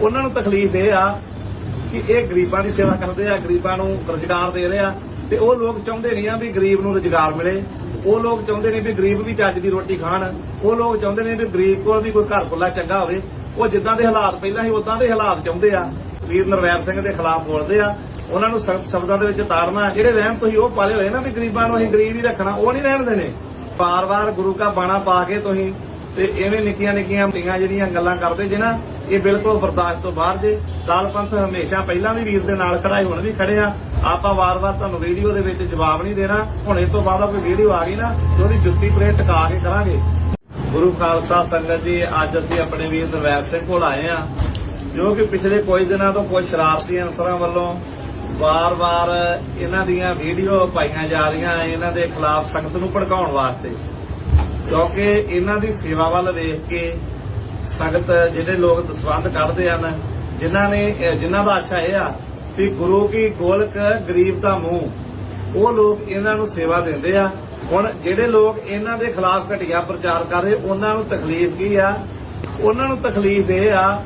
ਉਹਨਾਂ ਨੂੰ ਤਕਲੀਫ ਇਹ ਆ ਕਿ ਇਹ ਗਰੀਬਾਂ ਦੀ ਸੇਵਾ ਕਰਦੇ ਆ, ਗਰੀਬਾਂ ਨੂੰ ਰੁਜ਼ਗਾਰ ਦੇ ਰਹੇ ਆ ਤੇ ਉਹ ਲੋਕ ਚਾਹੁੰਦੇ ਨਹੀਂ ਆ ਵੀ ਗਰੀਬ ਨੂੰ ਰੁਜ਼ਗਾਰ ਮਿਲੇ। ਉਹ ਲੋਕ ਚਾਹੁੰਦੇ ਨੇ ਵੀ ਗਰੀਬ ਵੀ ਚੱਜ ਦੀ ਰੋਟੀ ਖਾਣ। ਉਹ ਲੋਕ ਚਾਹੁੰਦੇ ਨੇ ਵੀ ਗਰੀਬ ਕੋਲ ਵੀ ਕੋਈ ਘਰ ਖੁੱਲਾ ਚੰਗਾ ਹੋਵੇ। ਉਹ ਜਿੱਦਾਂ ਦੇ ਹਾਲਾਤ ਪਹਿਲਾਂ ਸੀ, ਉਦਾਂ ਦੇ ਹਾਲਾਤ ਚਾਹੁੰਦੇ ਆ। ਵੀਰ ਨਰਵੈਰ ਸਿੰਘ ਦੇ ਖਿਲਾਫ ਬੋਲਦੇ ਆ। ਉਹਨਾਂ ਨੂੰ ਸਖਤ ਸ਼ਬਦਾਂ ਦੇ ਵਿੱਚ ਤਾੜਨਾ, ਜਿਹੜੇ ਵਹਿਮ ਤੁਸੀਂ ਉਹ ਪਾਲੇ ਹੋਏ ਨਾ ਵੀ ਗਰੀਬਾਂ ਨੂੰ ਅਸੀਂ ਗਰੀਬ ਹੀ ਰੱਖਣਾ, ਉਹ ਨਹੀਂ ਰਹਿਣ ਦੇਣੇ। ਵਾਰ-ਵਾਰ ਗੁਰੂ ਕਾ ਬਾਣਾ ਪਾ ਕੇ ਤੁਸੀਂ ਤੇ ਐਵੇਂ ਨਿੱਕੀਆਂ ਨਿੱਕੀਆਂ ਮੀਆਂ ਜਿਹੜੀਆਂ ਗੱਲਾਂ ਕਰਦੇ ਜੇ ਨਾ, ਇਹ ਬਿਲਕੁਲ ਬਰਦਾਸ਼ਤ ਤੋਂ ਬਾਹਰ ਜੇ। ਦਲ ਪੰਥ ਹਮੇਸ਼ਾ ਪਹਿਲਾਂ ਵੀ ਵੀਰ ਦੇ ਨਾਲ ਖੜਾ ਹੁਣ ਵੀ ਖੜੇ ਆ। ਆਪਾਂ ਵਾਰ-ਵਾਰ ਤੁਹਾਨੂੰ ਵੀਡੀਓ ਦੇ ਵਿੱਚ ਜਵਾਬ ਨਹੀਂ ਦੇਣਾ। ਹੁਣ ਇਸ ਤੋਂ ਬਾਅਦ ਆ ਕੋਈ ਵੀਡੀਓ ਆ ਗਈ ਨਾ, ਤੇ ਉਹਦੀ ਜੁੱਤੀ ਪਰੇ ਟਿਕਾ ਕੇ ਕਰਾਂਗੇ। ਗੁਰੂ ਖਾਲਸਾ ਸੰਗਤ ਜੀ, ਅੱਜ ਅਸੀਂ ਆਪਣੇ ਵੀਰ ਦਰਵੈਰ ਸਿੰਘ ਕੋਲ ਆਏ ਆ ਜੋ ਕਿ ਪਿਛਲੇ ਕੁਝ ਦਿਨਾਂ ਤੋਂ ਕੁਝ ਸ਼ਰਾਰਤੀ ਅਨਸਰਾਂ ਵੱਲੋਂ ਵਾਰ-ਵਾਰ ਇਹਨਾਂ ਦੀਆਂ ਵੀਡੀਓ ਪਾਈਆਂ ਜਾ ਰਹੀਆਂ, ਇਹਨਾਂ ਦੇ ਖਿਲਾਫ ਸੰਗਤ ਨੂੰ ਭੜਕਾਉਣ ਵਾਸਤੇ। ਕਿਉਂਕਿ ਇਹਨਾਂ ਦੀ ਸੇਵਾ ਵੱਲ ਵੇਖ ਕੇ ਸੰਗਤ ਜਿਹੜੇ ਲੋਕ ਦਸਵੰਧ ਕੱਢਦੇ ਹਨ, ਜਿਨ੍ਹਾਂ ਨੇ, ਅਹ, ਜਿਨ੍ਹਾਂ ਦਾ ਆਸ਼ਾ ਇਹ ਆ ਕਿ ਗੁਰੂ ਕੀ ਗੋਲਕ ਗਰੀਬ ਦਾ ਮੂੰਹ, ਉਹ ਲੋਕ ਇਹਨਾਂ ਨੂੰ ਸੇਵਾ ਦਿੰਦੇ ਆ। ਹੁਣ ਜਿਹੜੇ ਲੋਕ ਇਹਨਾਂ ਦੇ ਖਿਲਾਫ ਘਟੀਆ ਪ੍ਰਚਾਰ ਕਰ ਰਹੇ, ਉਹਨਾਂ ਨੂੰ ਤਕਲੀਫ ਕੀ ਆ? ਉਹਨਾਂ ਨੂੰ ਤਕਲੀਫ ਇਹ ਆ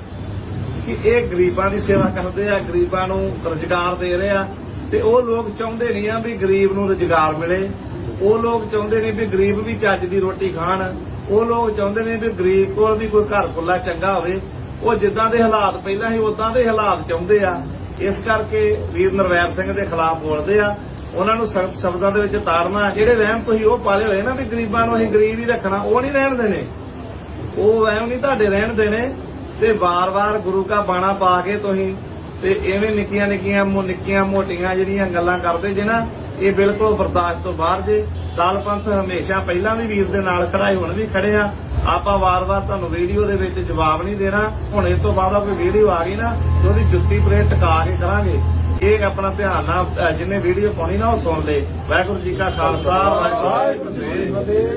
ਕਿ ਇਹ ਗਰੀਬਾਂ ਦੀ ਸੇਵਾ ਕਰਦੇ ਆ, ਗਰੀਬਾਂ ਨੂੰ ਰੁਜ਼ਗਾਰ ਦੇ ਰਹੇ ਆ ਤੇ ਉਹ ਲੋਕ ਚਾਹੁੰਦੇ ਨਹੀਂ ਆ ਵੀ ਗਰੀਬ ਨੂੰ ਰੁਜ਼ਗਾਰ ਮਿਲੇ। ਉਹ ਲੋਕ ਚਾਹੁੰਦੇ ਨੇ ਵੀ ਗਰੀਬ ਵੀ ਚੱਜ ਦੀ ਰੋਟੀ ਖਾਣ, ਉਹ ਲੋਕ ਚਾਹੁੰਦੇ ਨੇ ਵੀ ਗਰੀਬ ਕੋਲ ਵੀ ਕੋਈ ਘਰ ਖੁੱਲਾ ਚੰਗਾ ਹੋਵੇ। ਉਹ ਜਿੱਦਾਂ ਦੇ ਹਾਲਾਤ ਪਹਿਲਾਂ ਸੀ ਉਦਾਂ ਦੇ ਹਾਲਾਤ ਚਾਹੁੰਦੇ ਆ। ਇਸ ਕਰਕੇ ਵੀਰ ਨਰਵੈਰ ਸਿੰਘ ਦੇ ਖਿਲਾਫ ਬੋਲਦੇ ਆ। ਉਹਨਾਂ ਨੂੰ ਸਖਤ ਸ਼ਬਦਾਂ ਦੇ ਵਿੱਚ ਤਾੜਨਾ, ਜਿਹੜੇ ਵਹਿਮ ਤੁਸੀਂ ਉਹ ਪਾਲੇ ਹੋਏ ਨਾ ਵੀ ਗਰੀਬਾਂ ਨੂੰ ਅਸੀਂ ਗਰੀਬ ਹੀ ਰੱਖਣਾ, ਉਹ ਨਹੀਂ ਰਹਿਣ ਦੇਣੇ। ਉਹ ਵਹਿਮ ਨਹੀਂ ਤੁਹਾਡੇ ਰਹਿਣ ਦੇਣੇ। ਤੇ ਵਾਰ-ਵਾਰ ਗੁਰੂ ਕਾ ਬਾਣਾ ਪਾ ਕੇ ਤੁਸੀਂ ਤੇ ਐਵੇਂ ਨਿੱਕੀਆਂ ਨਿੱਕੀਆਂ ਨਿੱਕੀਆਂ ਮੋਟੀਆਂ ਜਿਹੜੀਆਂ ਗੱਲਾਂ ਕਰਦੇ ਜੇ ਨਾ ਇਹ ਬਿਲਕੁਲ ਬਰਦਾਸ਼ਤ ਤੋਂ ਬਾਹਰ ਜੇ। ਦਲ ਪੰਥ ਹਮੇਸ਼ਾ ਪਹਿਲਾਂ ਵੀ ਵੀਰ ਦੇ ਨਾਲ ਖੜਾਏ ਹੁਣ ਵੀ ਖੜੇ ਆ। ਆਪਾਂ ਵਾਰ-ਵਾਰ ਤੁਹਾਨੂੰ ਵੀਡੀਓ ਦੇ ਵਿੱਚ ਜਵਾਬ ਨਹੀਂ ਦੇਣਾ। ਹੁਣ ਇਸ ਤੋਂ ਬਾਅਦ ਕੋਈ ਵੀਡੀਓ ਆ ਗਈ ਨਾ, ਤੇ ਉਹਦੀ ਜੁੱਤੀ ਪਰੇ ਟਕਾ ਕੇ ਕਰਾਂਗੇ। ਇਹ ਆਪਣਾ ਧਿਆਨ ਨਾਲ ਜਿੰਨੇ ਵੀਡੀਓ ਪਾਉਣੀ ਨਾ, ਉਹ ਸੁਣ ਲੇ ਵਾਹਿਗੁਰੂ ਜੀ ਕਾ ਖਾਲਸਾ, ਵਾਹਿਗੁਰੂ ਜੀ ਕੀ ਫਤਿਹ।